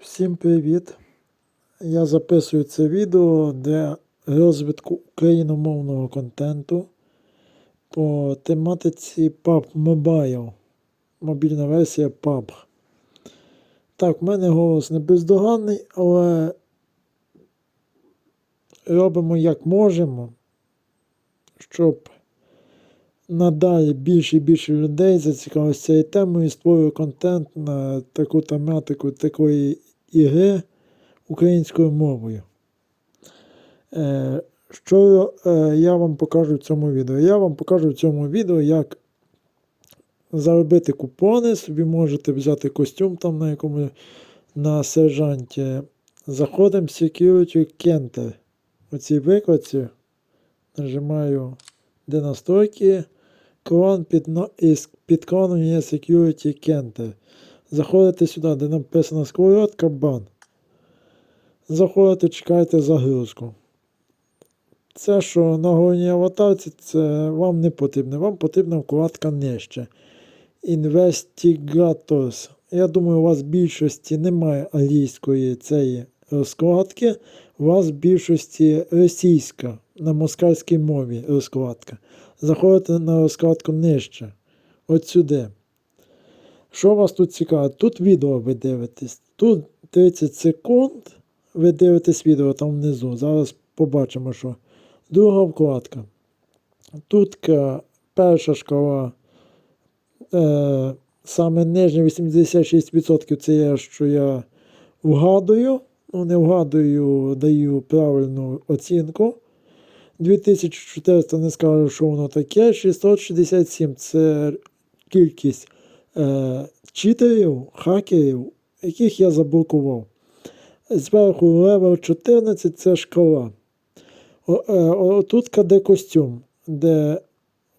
Всім привіт! Я записую це відео для розвитку україномовного контенту по тематиці PUBG Mobile. Мобільна версія PUBG. Так, в мене голос не бездоганний, але робимо як можемо, щоб надалі більше і більше людей зацікавилися цією темою і створюю контент на таку тематику такої ігри українською мовою. Е, Що е, я вам покажу в цьому відео? Я вам покажу в цьому відео, як заробити купони. Собі можете взяти костюм там на якому на сержанті. Заходимо в Security Center. У цій викладці нажимаю де настройки. Крон під, під кроном є Security Center. Заходите сюди, де написано сковородка бан. Заходите, чекаєте загрузку. Це, що на головній аватарці, це вам не потрібно. Вам потрібна вкладка нижче. Investigators. Я думаю, у вас в більшості немає англійської цієї розкладки. У вас в більшості російська на москальській мові розкладка. Заходите на розкладку нижче. От сюди. Що вас тут цікаво? Тут відео ви дивитесь. Тут 30 секунд. Ви дивитесь відео там внизу. Зараз побачимо, що. Друга вкладка. Тут перша шкала. Е, саме нижня 86% це є, що я вгадую. Ну, не вгадую, даю правильну оцінку. 2400 не скажу, що воно таке. 667 це кількість е, хакерів, яких я заблокував. Зверху левел 14 це шкала. Е, тут де костюм, де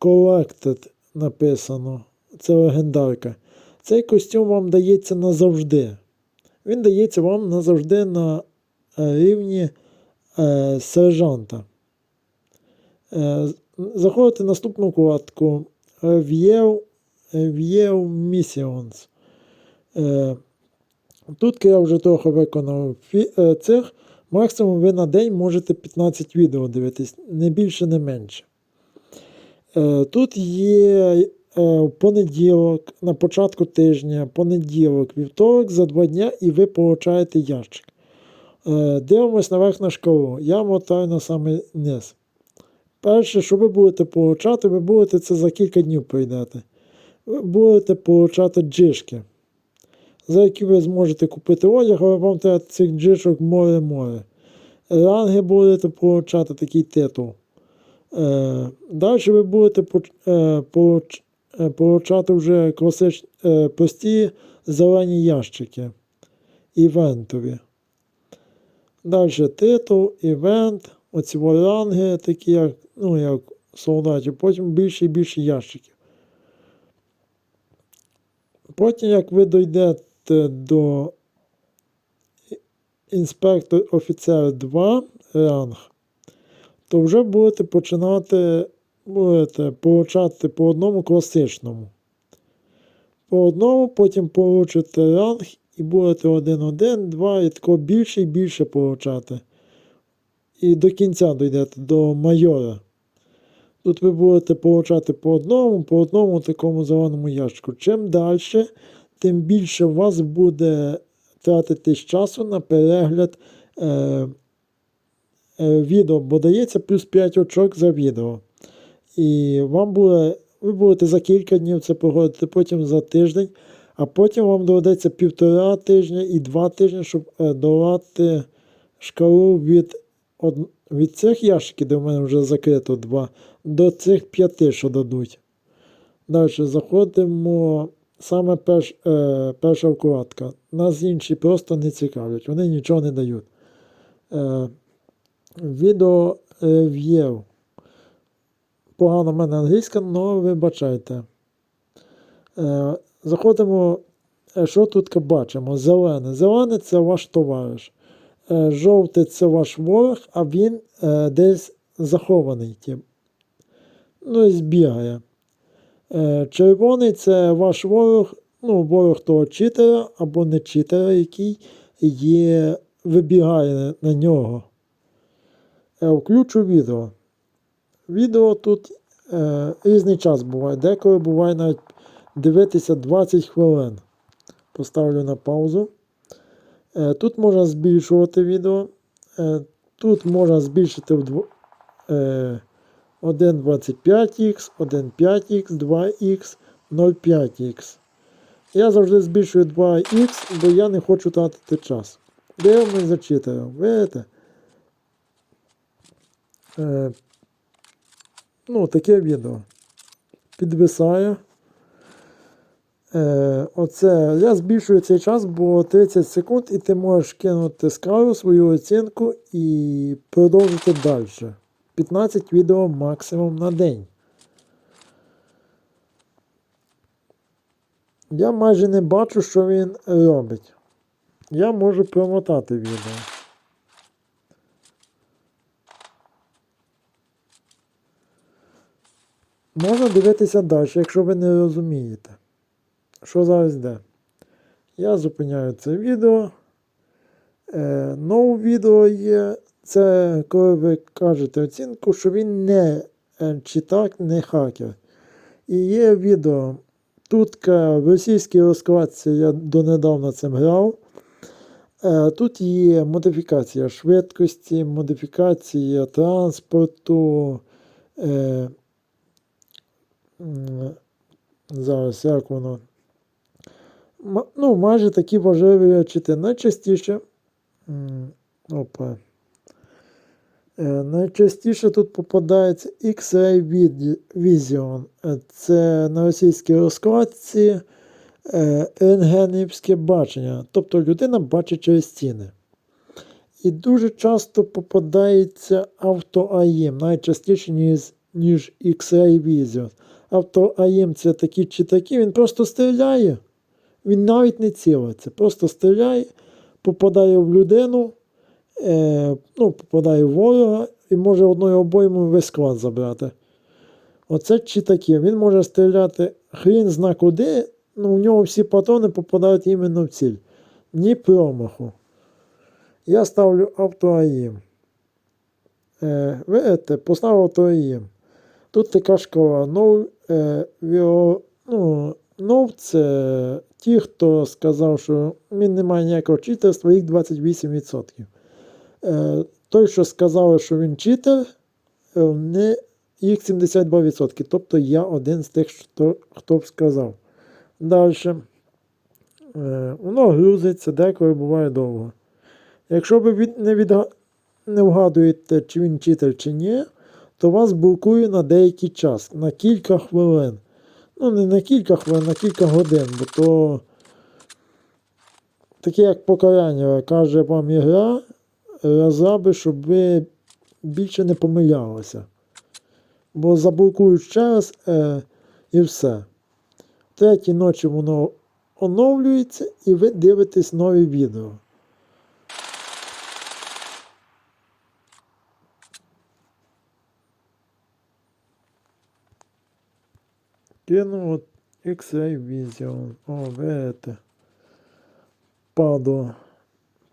Collected написано. Це легендарка. Цей костюм вам дається назавжди. Він дається вам назавжди на е, рівні е, сержанта. Е, заходите наступну вкладку View, View Missions. Е, Тут я вже трохи виконав е, цих. Максимум ви на день можете 15 відео дивитись, не більше, не менше. Е, Тут є понеділок, на початку тижня, понеділок, вівторок за два дня, і ви получаєте ящик. Дивимось наверх на шкалу. Я мотаю на самий низ. Перше, що ви будете получати, ви будете це за кілька днів прийдете. Ви будете получати джишки, за які ви зможете купити одяг, але вам треба цих джишок море-море. Ранги будете получати такий титул. Е, Далі ви будете е, получ- е, получати вже класич, е, прості зелені ящики. Івентові. Далі титул, івент, оці ранги, такі як, ну, як солдатів, потім більше і більше ящиків. Потім, як ви дійдете до інспектор офіцер 2 ранг, то вже будете починати будете получати по одному класичному. По одному, потім получите ранг і будете один-один, два, і тако більше і більше получати. І до кінця дійдете до майора. Тут ви будете получати по одному, по одному такому зеленому ящику. Чим далі, тим більше у вас буде тратитись часу на перегляд е, е, відео, бо дається плюс 5 очок за відео. І вам буде, ви будете за кілька днів це проходити, потім за тиждень, а потім вам доведеться півтора тижня і два тижні, щоб е, долати шкалу від, од, від цих ящиків, де в мене вже закрито два, до цих п'яти, що дадуть. Далі заходимо. Саме перш, е, перша вкладка. Нас інші просто не цікавлять, вони нічого не дають. Е, відео рев'єв. Погано в мене англійська, але вибачайте. Е, заходимо. е, Що тут бачимо? Зелене. Зелене це ваш товариш. Е, жовтий це ваш ворог, а він е, десь захований. Тіп. Ну і збігає. Е, Червоний це ваш ворог, ну, ворог того читера або не читера, який є, вибігає на, нього. Включу відео. Відео тут е, різний час буває. Деколи буває навіть дивитися 20 хвилин. Поставлю на паузу. Е, тут можна збільшувати відео. Е, тут можна збільшити в е, 1.25х, 1.5х, 2х, 0.5х. Я завжди збільшую 2х, бо я не хочу тратити час. Дивимось за читером. Видите? Е, ну, таке відео. Підвисає. Е, оце, я збільшую цей час, бо 30 секунд, і ти можеш кинути з свою оцінку і продовжити далі. 15 відео максимум на день. Я майже не бачу, що він робить. Я можу промотати відео. Можна дивитися далі, якщо ви не розумієте, що зараз йде. Я зупиняю це відео. Е, нове відео є. Це коли ви кажете оцінку, що він не читак, не хакер. І є відео. Тут в російській розкладці я донедавна цим грав. Е, Тут є модифікація швидкості, модифікація транспорту. Е, зараз як воно. Ну, майже такі важливі речі. Найчастіше. Опа. Е, Найчастіше тут попадається X-Ray Vision. Е, Це на російській розкладці е, рентгенівське бачення. Тобто людина бачить через стіни. І дуже часто попадається автоаїм, найчастіше, ніж, ніж X-Ray Vision. Автоаїм це такі читаки, він просто стріляє. Він навіть не цілиться, просто стріляє, попадає в людину, е, ну, попадає в ворога і може одною обоймою весь склад забрати. Оце читаки. Він може стріляти хрін зна куди, ну у нього всі патрони попадають іменно в ціль. Ні промаху. Я ставлю автоаїм. Е, видите, поставив автоаїм. Тут така шкала. No, е, віо- ну, no це ті, хто сказав, що він не має ніякого читерства, їх 28%. Е, той, що сказав, що він читер, не, їх 72%. Тобто я один з тих, хто, хто б сказав. Далі. Е, воно грузиться, деколи буває довго. Якщо ви від, не, відга, не вгадуєте, чи він читер, чи ні, то вас блокує на деякий час, на кілька хвилин. Ну, не на кілька хвилин, на кілька годин, бо то таке як покарання, каже вам ігра, розраби, щоб ви більше не помилялися. Бо заблокують ще раз е, і все. Третій ночі воно оновлюється і ви дивитесь нові відео. Кину от X-Ray Vision. О, видите. Падо.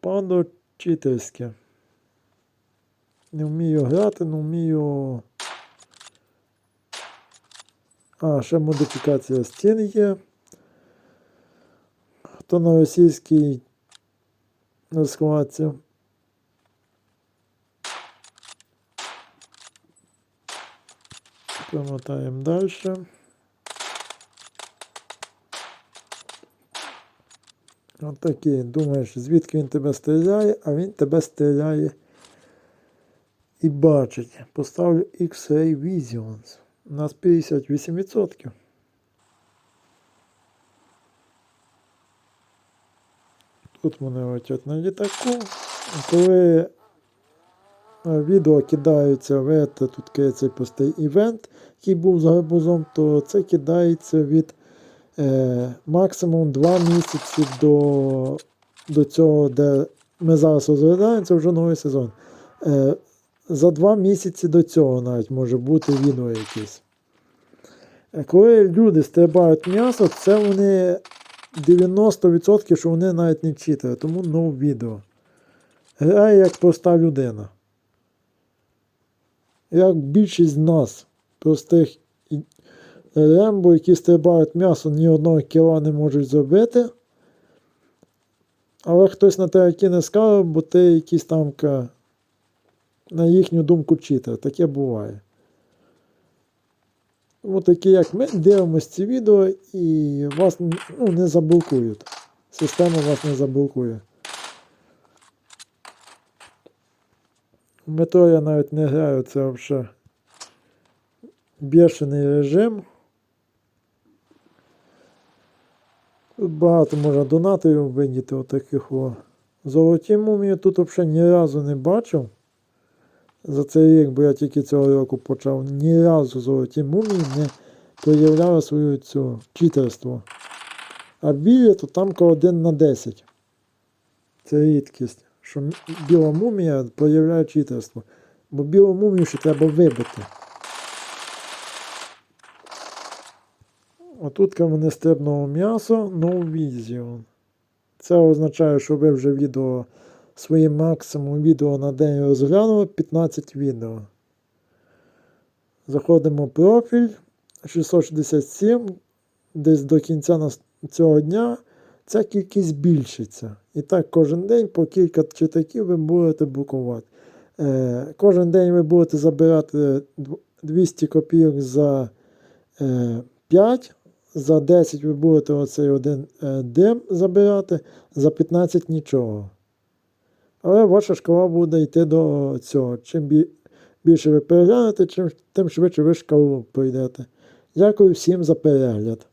Падо читерське. Не вмію грати, не вмію. А, ще модифікація стін є. Хто на російській розкладці. Промотаємо далі. Отакий, думаєш, звідки він тебе стріляє, а він тебе стріляє і бачить. Поставлю X-Ray Visions. У нас 58%. Тут вони летять на літаку. Коли е, відео кидаються в ете, тут цей простий івент, який був з гарбузом, то це кидається від е, максимум 2 місяці до, до цього, де ми зараз розглядаємо, це вже новий сезон. Е, за 2 місяці до цього навіть може бути відео якесь. Е, Коли люди стрибають м'ясо, це вони 90%, що вони навіть не читали, тому no відео. Грає як проста людина. Як більшість з нас, простих рембо, які стрибають м'ясо, ні одного кіла не можуть зробити. Але хтось на тебе кине скарб, бо ти якийсь там, на їхню думку, читер. Таке буває. Тому такі, як ми, дивимося ці відео і вас ну, не заблокують. Система вас не заблокує. Метро я навіть не граю, це взагалі бешений режим. Тут багато можна донатів видіти отаких. Золоті мумії тут взагалі ні разу не бачив. За цей рік, бо я тільки цього року почав, ні разу золоті мумії не проявляли свою цю читерство. А білі, то там 1 на 10. Це рідкість, що біла мумія проявляє читерство. Бо білу мумію ще треба вибити. Отут вони стрибного м'ясо, no vision. Це означає, що ви вже відео своє максимум відео на день розглянули 15 відео. Заходимо в профіль 667. Десь до кінця цього дня ця кількість збільшиться. І так кожен день по кілька читаків ви будете блокувати. Е, кожен день ви будете забирати 200 копійок за е, 5, за 10 ви будете оцей один е, дим забирати, за 15 нічого. Але ваша шкала буде йти до цього. Чим більше ви переглянете, тим швидше ви шкалу пройдете. Дякую всім за перегляд.